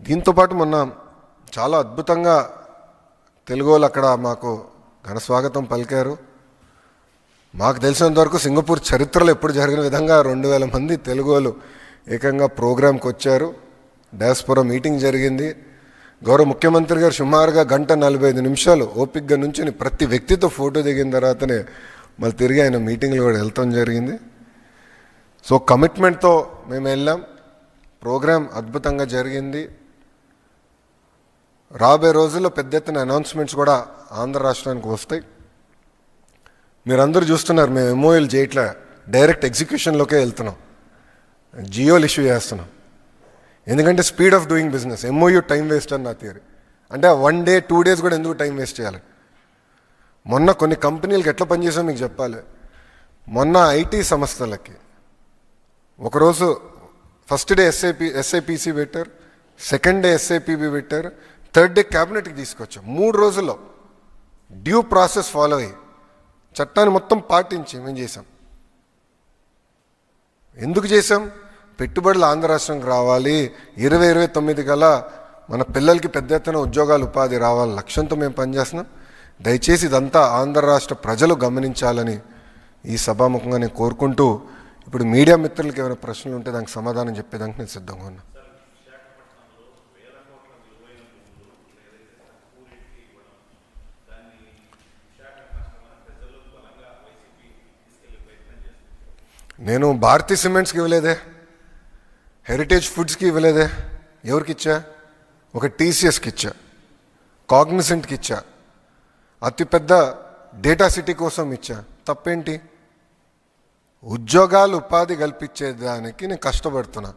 దీంతోపాటు మొన్న చాలా అద్భుతంగా తెలుగు వాళ్ళు అక్కడ మాకు ఘన స్వాగతం పలికారు. మాకు తెలిసినంత వరకు సింగపూర్ చరిత్రలో ఎప్పుడు జరిగిన విధంగా రెండు వేల మంది తెలుగు వాళ్ళు ఏకంగా ప్రోగ్రాంకి వచ్చారు. డాస్పోరా మీటింగ్ జరిగింది. గౌరవ ముఖ్యమంత్రి గారు సుమారుగా గంట నలభై ఐదు నిమిషాలు ఓపిక్గా నుంచి ప్రతి వ్యక్తితో ఫోటో దిగిన తర్వాతనే మళ్ళీ తిరిగి ఆయన మీటింగ్లు కూడా వెళ్తాం జరిగింది. సో కమిట్మెంట్తో మేము వెళ్ళాం. ప్రోగ్రాం అద్భుతంగా జరిగింది. రాబోయే రోజుల్లో పెద్ద ఎత్తున అనౌన్స్మెంట్స్ కూడా ఆంధ్ర రాష్ట్రానికి వస్తాయి. మీరందరూ చూస్తున్నారు మేము ఎంఓఎల్ చేయట్లే డైరెక్ట్ ఎగ్జిక్యూషన్లోకే వెళ్తున్నాం. జియోలు ఇష్యూ చేస్తున్నాం. ఎందుకంటే speed of doing business MOU time waste అని నా థియరీ అంటే వన్ డే టూ డేస్ కూడా ఎందుకు టైం వేస్ట్ చేయాలి? మొన్న కొన్ని కంపెనీలకు ఎట్లా పనిచేసామో మీకు చెప్పాలి. మొన్న ఐటీ సంస్థలకి. ఒకరోజు ఫస్ట్ డే ఎస్ఐపి ఎస్ఐపిసి పెట్టారు. సెకండ్ డే ఎస్ఐపిబి పెట్టారు. థర్డ్ డే క్యాబినెట్కి తీసుకొచ్చాం. మూడు రోజుల్లో డ్యూ ప్రాసెస్ ఫాలో అయ్యి చట్టాన్ని మొత్తం పాటించి మేము చేసాం ఎందుకు చేసాం పెట్టుబడులు ఆంధ్ర రాష్ట్రంకి రావాలి. ఇరవై ఇరవై తొమ్మిది కల్లా మన పిల్లలకి పెద్ద ఎత్తున ఉద్యోగాలు ఉపాధి రావాలి లక్ష్యంతో మేము పనిచేస్తున్నాం. దయచేసి ఇదంతా ఆంధ్ర రాష్ట్ర ప్రజలు గమనించాలని ఈ సభాముఖంగా నేను కోరుకుంటూ ఇప్పుడు మీడియా మిత్రులకి ఏమైనా ప్రశ్నలు ఉంటే దానికి సమాధానం చెప్పేదానికి నేను సిద్ధంగా ఉన్నాను నేను భారతీ సిమెంట్స్కి ఇవ్వలేదే. హెరిటేజ్ ఫుడ్స్కి ఇవ్వలేదే. ఎవరికి ఇచ్చా ఒక టీసీఎస్కి ఇచ్చా. కాగ్నిసెంట్కి ఇచ్చా. అతిపెద్ద డేటా సిటీ కోసం ఇచ్చా. తప్పేంటి? ఉద్యోగాలు ఉపాధి కల్పించేదానికి నేను కష్టపడుతున్నా.